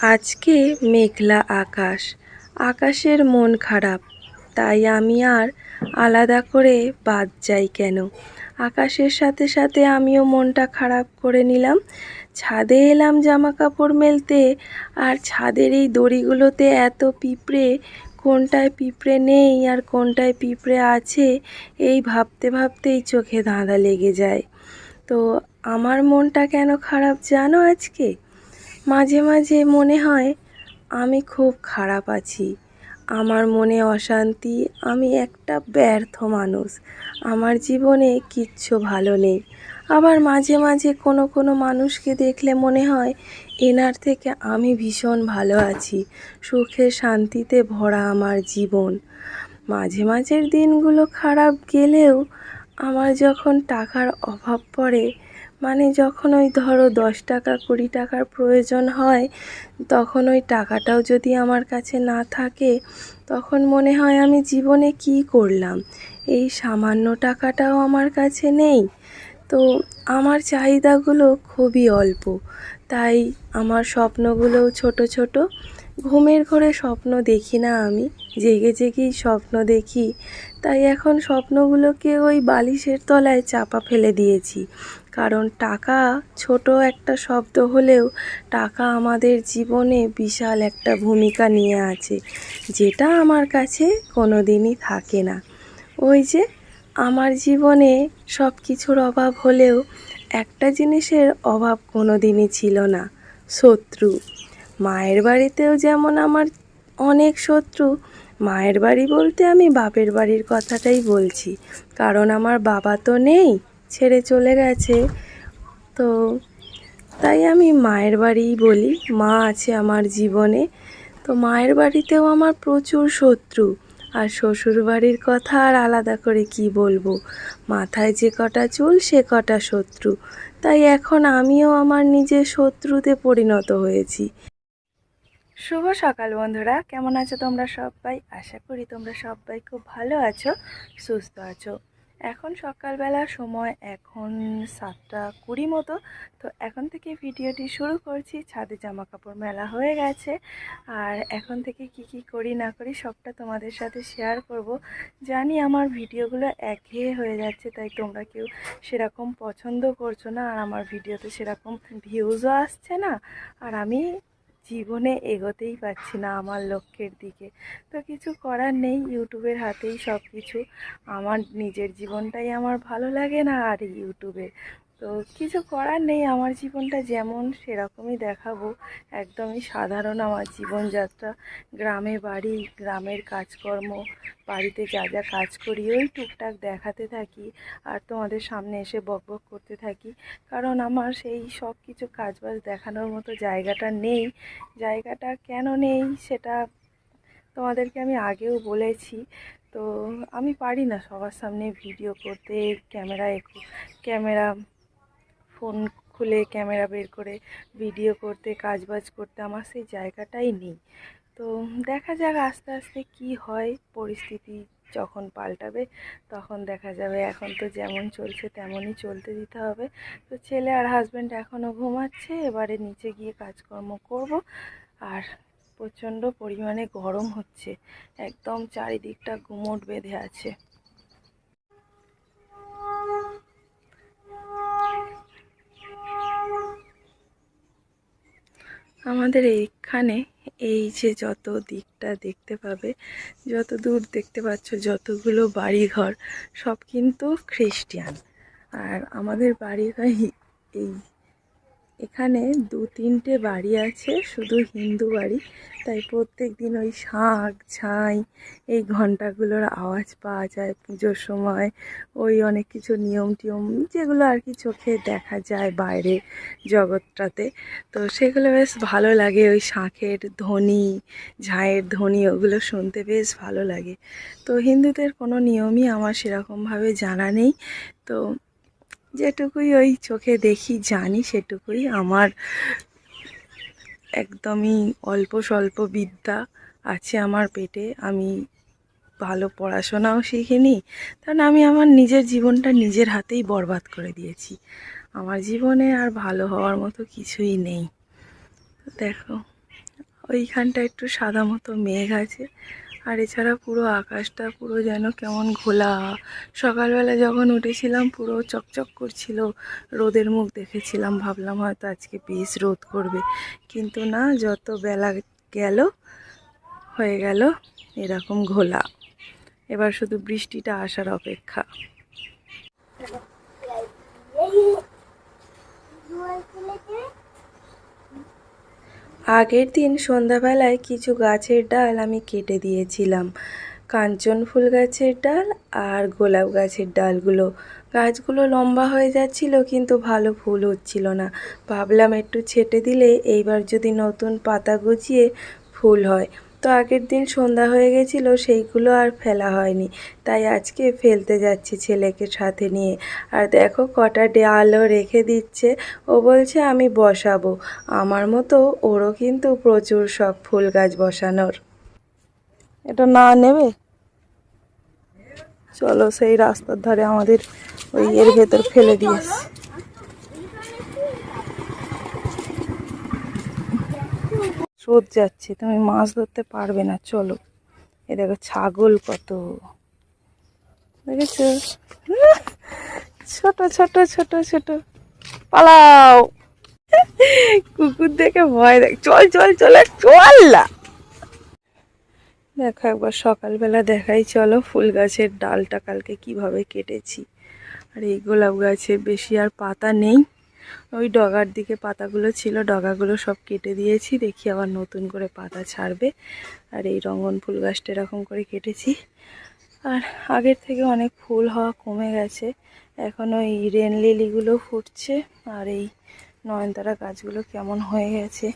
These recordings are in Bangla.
আজকে মেঘলা আকাশ, আকাশের মন খারাপ, তাই আমি আর আলাদা করে বাদ যাই কেন? আকাশের সাথে সাথে আমিও মনটা খারাপ করে নিলাম। ছাদে এলাম জামা কাপড় মেলতে, আর ছাদের এই দড়িগুলোতে এত পিঁপড়ে, কোনটায় পিঁপড়ে নেই আর কোনটায় পিঁপড়ে আছে, এই ভাবতে ভাবতেই চোখে ধাঁধা লেগে যায়। তো আমার মনটা কেন খারাপ জানো আজকে? মাঝে মাঝে মনে হয় আমি খুব খারাপ আছি। আমার মনে অশান্তি, আমি একটা ব্যর্থ মানুষ। আমার জীবনে কিচ্ছু ভালো নেই। আবার মাঝে মাঝে কোনো কোনো মানুষকে দেখলে মনে হয় এনার থেকে আমি ভীষণ ভালো আছি। সুখে শান্তিতে ভরা আমার জীবন। মাঝে মাঝের দিনগুলো খারাপ গেলেও আমার যখন টাকার অভাব পড়ে মানে যখন ওই ধরো দশ টাকা, কুড়ি টাকার প্রয়োজন হয়, তখন ওই টাকাটাও যদি আমার কাছে না থাকে, তখন মনে হয় আমি জীবনে কী করলাম? এই সামান্য টাকাটাও আমার কাছে নেই। তো আমার চাহিদাগুলো খুবই অল্প। তাই আমার স্বপ্নগুলোও ছোট ছোট। ঘুমের ঘরে স্বপ্ন দেখি না আমি। জেগে জেগেই স্বপ্ন দেখি। তাই এখন স্বপ্নগুলোকে ওই বালিশের তলায় চাপা ফেলে দিয়েছি। কারণ টাকা ছোট একটা শব্দ হলেও টাকা আমাদের জীবনে বিশাল একটা ভূমিকা নিয়ে আছে, যেটা আমার কাছে কোনো দিনই থাকে না। ওই যে আমার জীবনে সব কিছুর অভাব হলেও একটা জিনিসের অভাব কোনো দিনই ছিল না, শত্রু। মায়ের বাড়িতেও যেমন আমার অনেক শত্রু, মায়ের বাড়ি বলতে আমি বাপের বাড়ির কথাটাই বলছি, কারণ আমার বাবা তো নেই। ছেড়ে চলে গেছে। তো তাই আমি মায়ের বাড়িই বলি, মা আছে আমার জীবনে। তো মায়ের বাড়িতেও আমার প্রচুর শত্রু, আর শ্বশুর বাড়ির কথা আর আলাদা করে কি বলব? মাথায় যে কটা চুল, সে কটা শত্রু। তাই এখন আমিও আমার নিজের শত্রুতে পরিণত হয়েছি। শুভ সকাল বন্ধুরা, কেমন আছো তোমরা সবাই? আশা করি তোমরা সবাই খুব ভালো আছো, সুস্থ আছো। এখন সকালবেলা সময় এখন সাতটা কুড়ি মতো, তো এখন থেকে ভিডিওটি শুরু করছি। ছাদে জামা কাপড় মেলা হয়ে গেছে। আর এখন থেকে কি কি করি না করি সবটা তোমাদের সাথে শেয়ার করব। জানি আমার ভিডিওগুলো একঘেয়ে হয়ে যাচ্ছে, তাই তোমরা কেউ সেরকম পছন্দ করছ না। আর আমার ভিডিওতে সেরকম ভিউজও আসছে না। আর আমি জীবনে এগোতেই পারছি না আমার লক্ষ্যের দিকে। তো কিছু করার নেই, ইউটিউবের হাতেই সব কিছু আমার নিজের জীবনটাই আমার ভালো লাগে না আর ইউটিউবের তো কিছু করার নেই, আমার জীবনটা যেমন সেরকমই দেখাবো। একদমই সাধারণ আমার জীবনযাত্রা। গ্রামে বাড়ি, গ্রামের কাজকর্ম, বাড়িতে যা যা কাজ করি, ওই টুকটাক দেখাতে থাকি আর তোমাদের সামনে এসে বকবক করতে থাকি। কারণ আমার সেই সব কিছু কাজবাজ দেখানোর মতো জায়গাটা নেই। জায়গাটা কেন নেই সেটা তোমাদেরকে আমি আগেও বলেছি। তো আমি পারি না সবার সামনে ভিডিও করতে, ক্যামেরা ক্যামেরা ফোন খুলে ক্যামেরা বের করে ভিডিও করতে, কাজবাজ করতে আমার সেই জায়গাটাই নেই। তো দেখা যাক আস্তে আস্তে কি হয়, পরিস্থিতি যখন পাল্টাবে তখন দেখা যাবে। এখন তো যেমন চলছে তেমনই চলতে দিতে হবে। তো ছেলে আর হাজব্যান্ড এখনও ঘুমাচ্ছে, এবারে নিচে গিয়ে কাজকর্ম করব। আর প্রচণ্ড পরিমাণে গরম হচ্ছে। একদম চারিদিকটা গুমোট বেঁধে আছে। আমাদের এইখানে এই যে যত দিকটা দেখতে পাবে, যত দূর দেখতে পাচ্ছ, যতগুলো বাড়িঘর, সব কিন্তু খ্রিস্টিয়ান। আর আমাদের বাড়িঘর এই এখানে দু তিনটে বাড়ি আছে, শুধু হিন্দু বাড়ি। তাই প্রত্যেক দিন ওই শাঁখ ঝাঁই এই ঘন্টাগুলোর আওয়াজ পাওয়া যায় পুজোর সময়। ওই অনেক কিছু নিয়ম টিয়ম যেগুলো আর কি চোখে দেখা যায় বাইরে জগৎটাতে। তো সেগুলো বেশ ভালো লাগে, ওই শাঁখের ধ্বনি, ঝাঁয়ের ধ্বনি, ওগুলো শুনতে বেশ ভালো লাগে। তো হিন্দুদের কোনো নিয়মই আমার সেরকমভাবে জানা নেই। তো যেটুকুই ওই চোখে দেখি, জানি সেটুকুই আমার একদমই অল্প স্বল্প বিদ্যা আছে আমার পেটে। আমি ভালো পড়াশোনাও শিখিনি, কারণ আমি আমার নিজের জীবনটা নিজের হাতেই বরবাদ করে দিয়েছি। আমার জীবনে আর ভালো হওয়ার মতো কিছুই নেই। দেখো, ওইখানটা একটু সাদা মতো মেঘ আছে। আর এছাড়া পুরো আকাশটা পুরো যেন কেমন ঘোলা। সকালবেলা যখন উঠেছিলাম, পুরো চকচক করছিল। রোদের মুখ দেখেছিলাম, ভাবলাম হয়তো আজকে বেশ রোদ করবে। কিন্তু না, যত বেলা গেল, হয়ে গেল, এরকম ঘোলা। এবার শুধু বৃষ্টিটা আসার অপেক্ষা। আগের দিন সন্ধ্যাবেলায় কিছু গাছের ডাল আমি কেটে দিয়েছিলাম। কাঞ্চন ফুল গাছের ডাল আর গোলাপ গাছের ডালগুলো। গাছগুলো লম্বা হয়ে যাচ্ছিল, কিন্তু ভালো ফুল হচ্ছিল না। ভাবলাম একটু ছেটে দিলে এইবার যদি নতুন পাতা গজিয়ে ফুল হয়। তো আগের দিন সন্ধ্যা হয়ে গেছিল, সেইগুলো আর ফেলা হয়নি। তাই আজকে ফেলতে যাচ্ছি ছেলেকে সাথে নিয়ে। আর দেখো কটা ডালও রেখে দিচ্ছে। ও বলছে, আমি বসাবো। আমার মতো ওরও কিন্তু প্রচুর শখ ফুল গাছ বসানোর। এটা না নেবে? চলো সেই রাস্তার ধারে আমাদের ওই এর ভেতর ফেলে দিয়েছে স্রোত যাচ্ছে, তুমি মাছ ধরতে পারবে না, চলো। এ দেখো ছাগল কত। দেখেছ? ছোট ছোট ছোট ছোট। পালাও। কুকুর দেখে ভয় দেখ চল চল, চলে, চল না। দেখো একবার সকালবেলা দেখাই, চলো ফুল গাছের ডালটা কালকে কীভাবে কেটেছি। আর এই গোলাপ গাছে বেশি আর পাতা নেই। ওই ডগার দিকে পাতাগুলো ছিল, ডগাগুলো সব কেটে দিয়েছি। দেখি আবার নতুন করে পাতা ছাড়বে। আর এই রঙন ফুল গাছটা এরকম করে কেটেছি। আর আগের থেকে অনেক ফুল হওয়া কমে গেছে। এখন ওই রেন লিলিগুলো ফুটছে আর এই নয়নতারা গাছগুলো কেমন হয়ে গেছে,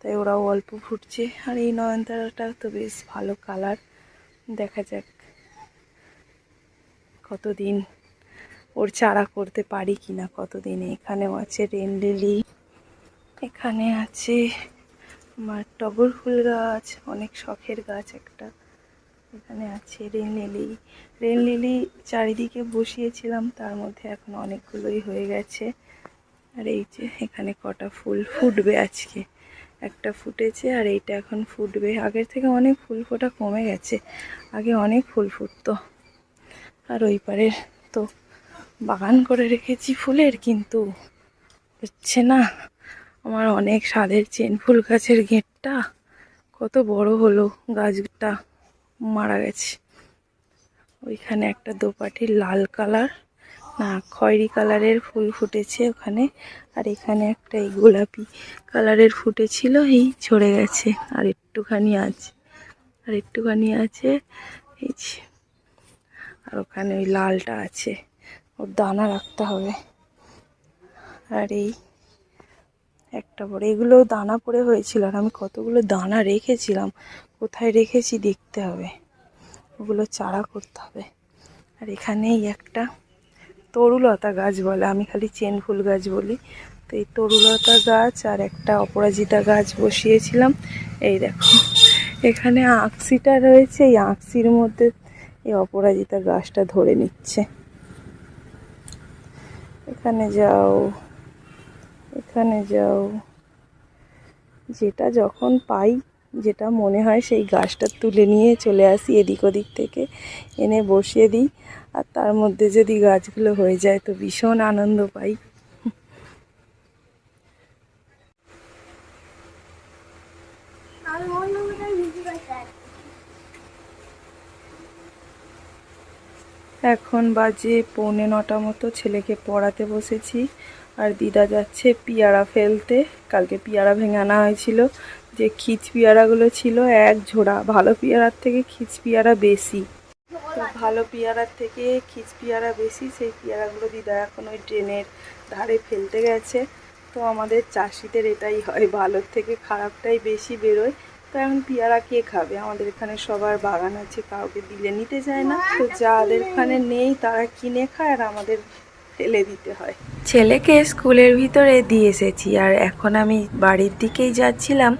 তাই ওরাও অল্প ফুটছে। আর এই নয়নতারাটা তো বেশ ভালো কালার। দেখা যাক কতদিন ওর চারা করতে পারি কি না কতদিনে? এখানেও আছে রেন লিলি এখানে আছে আমার টগর ফুল গাছ, অনেক শখের গাছ একটা। এখানে আছে রেন লিলি রেন লিলি চারিদিকে বসিয়েছিলাম, তার মধ্যে এখন অনেকগুলোই হয়ে গেছে। আর এই যে এখানে কটা ফুল ফুটবে আজকে। একটা ফুটেছে আর এইটা এখন ফুটবে। আগের থেকে অনেক ফুল ফোটা কমে গেছে। আগে অনেক ফুল ফুটতো। আর ওই পারের তো বাগান করে রেখেছি ফুলের, কিন্তু হচ্ছে না। আমার অনেক স্বাদের চেন, ফুল গাছের গেঁটটা কত বড় হলো, গাছটা মারা গেছে। ওইখানে একটা দোপাটির লাল কালার, না, খয়েরি কালারের ফুল ফুটেছে ওখানে, আর এখানে একটা এই গোলাপি কালারের ফুটেছিল, এই ঝরে গেছে। আর একটুখানি আছে, আর একটুখানি আছে, এই আর ওখানে ওই লালটা আছে। ওর দানা রাখতে হবে। আর এই একটা বড় এগুলো দানা পড়ে হয়েছিল আর আমি কতগুলো দানা রেখেছিলাম, কোথায় রেখেছি দেখতে হবে। ওগুলো চারা করতে হবে। আর এখানেই একটা তরুলতা গাছ বলে, আমি খালি চেন ফুল গাছ বলি। তো এই তরুলতা গাছ আর একটা অপরাজিতা গাছ বসিয়েছিলাম। এই দেখো, এখানে আঁকসিটা রয়েছে, এই আঁকসির মধ্যে এই অপরাজিতা গাছটা ধরে নিচ্ছে। এখানে যাও এখানে যাও। যেটা যখন পাই, যেটা মনে হয় সেই গাছটা তুলে নিয়ে চলে আসি এদিক ওদিক থেকে, এনে বসিয়ে দিই। আর তার মধ্যে যদি গাছগুলো হয়ে যায় তো ভীষণ আনন্দ পাই। এখন বাজে পৌনে নটা মতো, ছেলেকে পড়াতে বসেছি। আর দিদা যাচ্ছে পিয়ারা ফেলতে। কালকে পিয়ারা ভেঙে আনা হয়েছিল। যে খিচ পিয়ারাগুলো ছিল, এক ঝোড়া। ভালো পিয়ারার থেকে খিচ পিয়ারা বেশি। তো ভালো পিয়ারার থেকে খিচ পিয়ারা বেশি, সেই পিয়ারাগুলো দিদা এখন ওই ড্রেনের ধারে ফেলতে গেছে। তো আমাদের চাষিদের এটাই হয়, ভালোর থেকে খারাপটাই বেশি বেরোয়। তো এখন পেয়ারা কে খাবে? আমাদের এখানে সবার বাগান আছে কাউকে দিলে নিতে যায় না। তো যাদের এখানে নেই তারা কিনে খায় আর আমাদের ফেলে দিতে হয়। ছেলেকে স্কুলের ভিতরে দিয়ে এসেছি আর এখন আমি বাড়ির দিকেই যাচ্ছিলাম।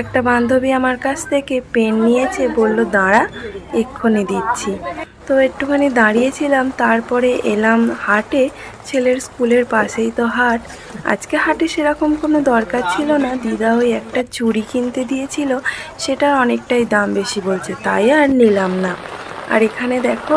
একটা বান্ধবী আমার কাছ থেকে পেন নিয়েছে, বলল, দাঁড়া, এক্ষুনি দিচ্ছি। তো একটুখানি দাঁড়িয়েছিলাম, তারপরে এলাম হাটে, ছেলের স্কুলের পাশেই তো হাট। আজকে হাটে সেরকম কোনো দরকার ছিল না। দিদা ওই একটা চুড়ি কিনতে দিয়েছিল, সেটার অনেকটাই দাম বেশি বলছে, তাই আর নিলাম না। আর এখানে দেখো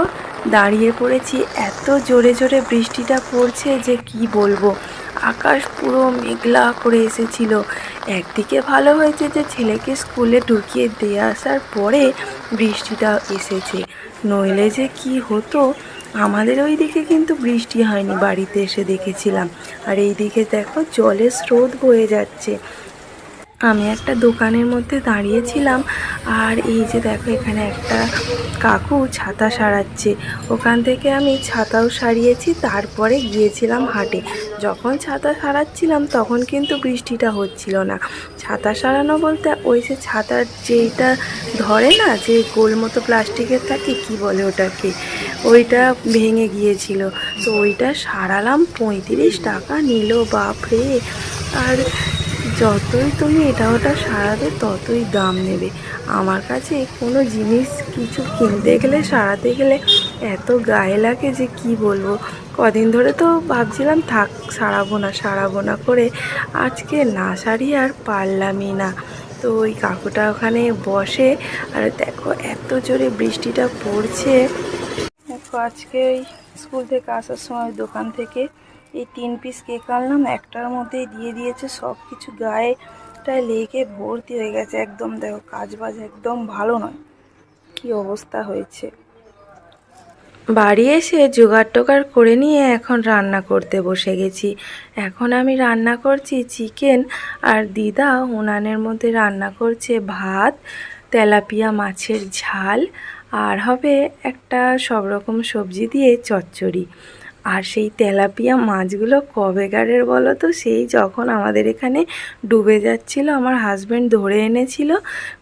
দাঁড়িয়ে পড়েছি। এত জোরে জোরে বৃষ্টিটা পড়ছে যে কি বলব? আকাশ পুরো মেঘলা করে এসেছিল। একদিকে ভালো হয়েছে যে ছেলেকে স্কুলে ঢুকিয়ে দিয়ে আসার পরে বৃষ্টিটা এসেছে। নইলে যে কি হতো? আমাদের ওই দিকে কিন্তু বৃষ্টি হয়নি, বাড়িতে এসে দেখেছিলাম। আর এই দিকে দেখো, জলের স্রোত বয়ে যাচ্ছে। আমি একটা দোকানের মধ্যে দাঁড়িয়েছিলাম আর এই যে দেখো এখানে একটা কাকু ছাতা সারাচ্ছে। ওখান থেকে আমি ছাতাও সারিয়েছি, তারপরে গিয়েছিলাম হাটে। যখন ছাতা সারাচ্ছিলাম তখন কিন্তু বৃষ্টিটা হচ্ছিল না। ছাতা সারানো বলতে ওই যে ছাতার যেইটা ধরে না, যে গোল মতো প্লাস্টিকের থাকে, কি বলে ওটাকে? ওইটা ভেঙে গিয়েছিল। তো ওইটা সারালাম, পঁয়ত্রিশ টাকা নিল, বাপরে! আর যতই তুমি এটা ওটা সারাবে ততই দাম নেবে। আমার কাছে কোনো জিনিস কিছু কিনতে গেলে, সারাতে গেলে এত গায়ে লাগে যে কি বলব? কদিন ধরে তো ভাবছিলাম, থাক, সারাবো না সারাবো না করে আজকে না সারিয়ে আর পারলামই না। তো ওই কাকুটা ওখানে বসে, আর দেখো এত জোরে বৃষ্টিটা পড়ছে। দেখো আজকে স্কুল থেকে আসার সময় দোকান থেকে এই তিন পিস কেক আনলাম, একটার মধ্যেই দিয়ে দিয়েছে সব কিছু গায়েটায় লেগে ভর্তি হয়ে গেছে একদম, দেখো কাজ বাজ একদম ভালো নয়। কি অবস্থা হয়েছে? বাড়ি এসে জোগাড় টোগাড় করে নিয়ে এখন রান্না করতে বসে গেছি। এখন আমি রান্না করছি চিকেন আর দিদা উনানের মধ্যে রান্না করছে ভাত, তেলাপিয়া মাছের ঝাল, আর হবে একটা সব রকম সবজি দিয়ে চচ্চড়ি। আর সেই তেলাপিয়া মাছগুলো কবেকারের বলো তো? সেই যখন আমাদের এখানে ডুবে যাচ্ছিল, আমার হাজব্যান্ড ধরে এনেছিল,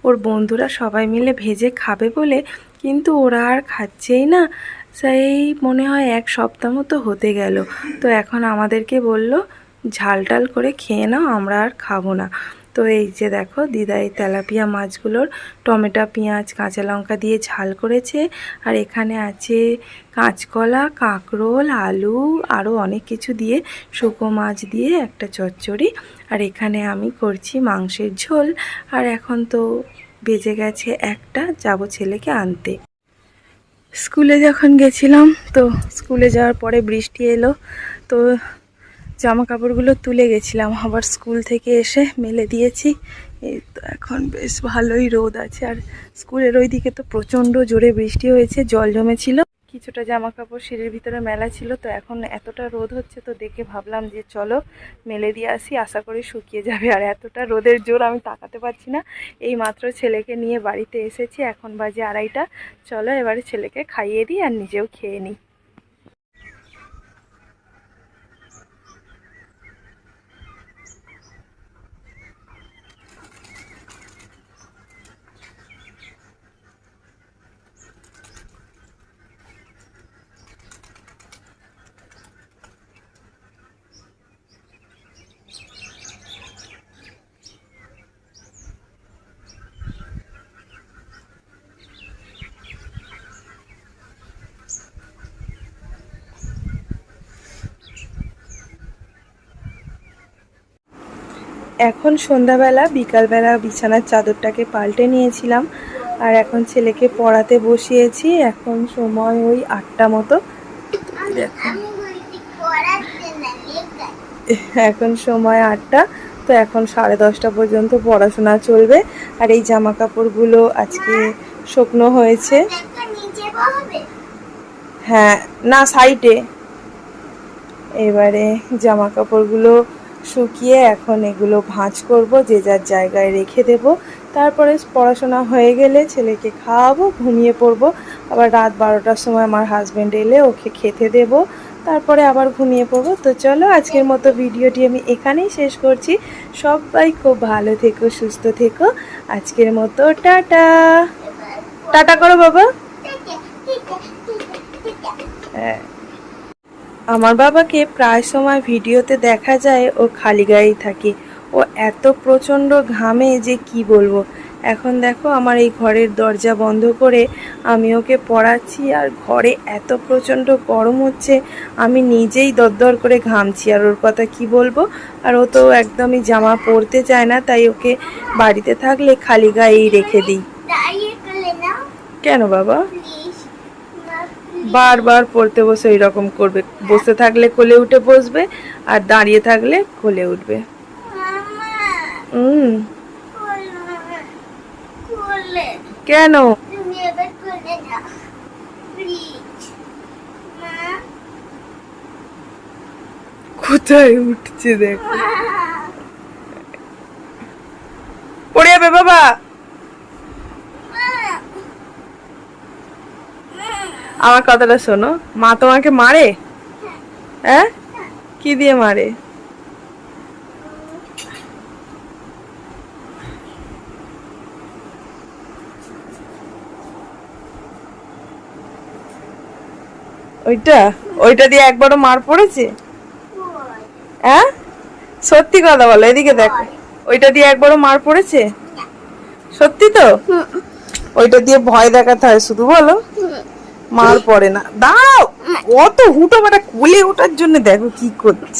ওর বন্ধুরা সবাই মিলে ভেজে খাবে বলে, কিন্তু ওরা আর খাচ্ছেই না। সেই মনে হয় এক সপ্তাহ মতো হতে গেল। তো এখন আমাদেরকে বলল ঝাল টাল করে খেয়ে নাও, আমরা আর খাব না। তো এই যে দেখো, দিদা এই তেলাপিয়া মাছগুলোর টমেটো, পেঁয়াজ, কাঁচা লঙ্কা দিয়ে ঝাল করেছে। আর এখানে আছে কাঁচকলা, কাঁকরোল, আলু আরও অনেক কিছু দিয়ে শুকো মাছ দিয়ে একটা চচ্চড়ি। আর এখানে আমি করছি মাংসের ঝোল। আর এখন তো বেজে গেছে একটা, যাব ছেলেকে আনতে। স্কুলে যখন গেছিলাম, তো স্কুলে যাওয়ার পরে বৃষ্টি এলো। তো জামা কাপড়গুলো তুলে গেছিলাম। আবার স্কুল থেকে এসে মেলে দিয়েছি। এই তো এখন বেশ ভালোই রোদ আছে। আর স্কুলের ওই দিকে তো প্রচণ্ড জোরে বৃষ্টি হয়েছে, জল জমেছিল। কিছুটা জামা কাপড় সিঁড়ির ভিতরে মেলা ছিল, তো এখন এতটা রোদ হচ্ছে তো দেখে ভাবলাম যে চলো মেলে দিয়ে আসি, আশা করি শুকিয়ে যাবে। আর এতটা রোদের জোর আমি তাকাতে পারছি না। এই মাত্র ছেলেকে নিয়ে বাড়িতে এসেছি, এখন বাজে আড়াইটা। চলো এবারে ছেলেকে খাইয়ে দিই আর নিজেও খেয়ে নিই। এখন সন্ধ্যাবেলা বিকালবেলা বিছানার চাদরটাকে পাল্টে নিয়েছিলাম। আর এখন ছেলেকে পড়াতে বসিয়েছি। এখন সময় ওই আটটা মতো। এখন সময় আটটা তো এখন সাড়ে দশটা পর্যন্ত পড়াশোনা চলবে। আর এই জামা কাপড়গুলো আজকে শুকনো হয়েছে। হ্যাঁ না সাইডে। এবারে জামা কাপড়গুলো শুকিয়ে এখন এগুলো ভাঁজ করব যে যার জায়গায় রেখে দেব। তারপরে পড়াশোনা হয়ে গেলে ছেলেকে খাওয়াবো ঘুমিয়ে পড়ব। আবার রাত বারোটার সময় আমার হাজব্যান্ড এলে ওকে খেতে দেব। তারপরে আবার ঘুমিয়ে পড়ব। তো চলো আজকের মতো ভিডিওটি আমি এখানেই শেষ করছি। সবাই খুব ভালো থেকো সুস্থ থেকো। আজকের মতো টাটা। টাটা করো বাবা। হ্যাঁ। আমার বাবাকে প্রায় সময় ভিডিওতে দেখা যায় ও খালি গায়েই থাকে। ও এত প্রচণ্ড ঘামে যে কি বলব। এখন দেখো আমার এই ঘরের দরজা বন্ধ করে আমি ওকে পড়াচ্ছি আর ঘরে এত প্রচণ্ড গরম হচ্ছে আমি নিজেই দরদর করে ঘামছি। আর ওর কথা কি বলব? আর ও তো একদমই জামা পরতে চায় না তাই ওকে বাড়িতে থাকলে খালি গায়েই রেখে দিই। কেন বাবা? বারবার পড়তে বসে ওই রকম করবে। বসে থাকলে কোলে উঠে বসবে আর দাঁড়িয়ে থাকলে কোলে উঠবে। হুম কেন? কোথায় উঠছে দেখ। পড়ে যাবে বাবা। আমার কথাটা শোনো। মা তোমাকে মারে? হ্যাঁ? কি দিয়ে মারে? ওইটা? ওইটা দিয়ে একবারও মার পড়েছে? হ্যাঁ? সত্যি কথা বলো এদিকে দেখো। ওইটা দিয়ে একবারও মার পড়েছে? সত্যি তো? ওইটা দিয়ে ভয় দেখাতে হয় শুধু বলো। মার পড়ে না। দাঁড়াও! অত হুটো বাটা কোলে ওঠার জন্য দেখো কি করছে।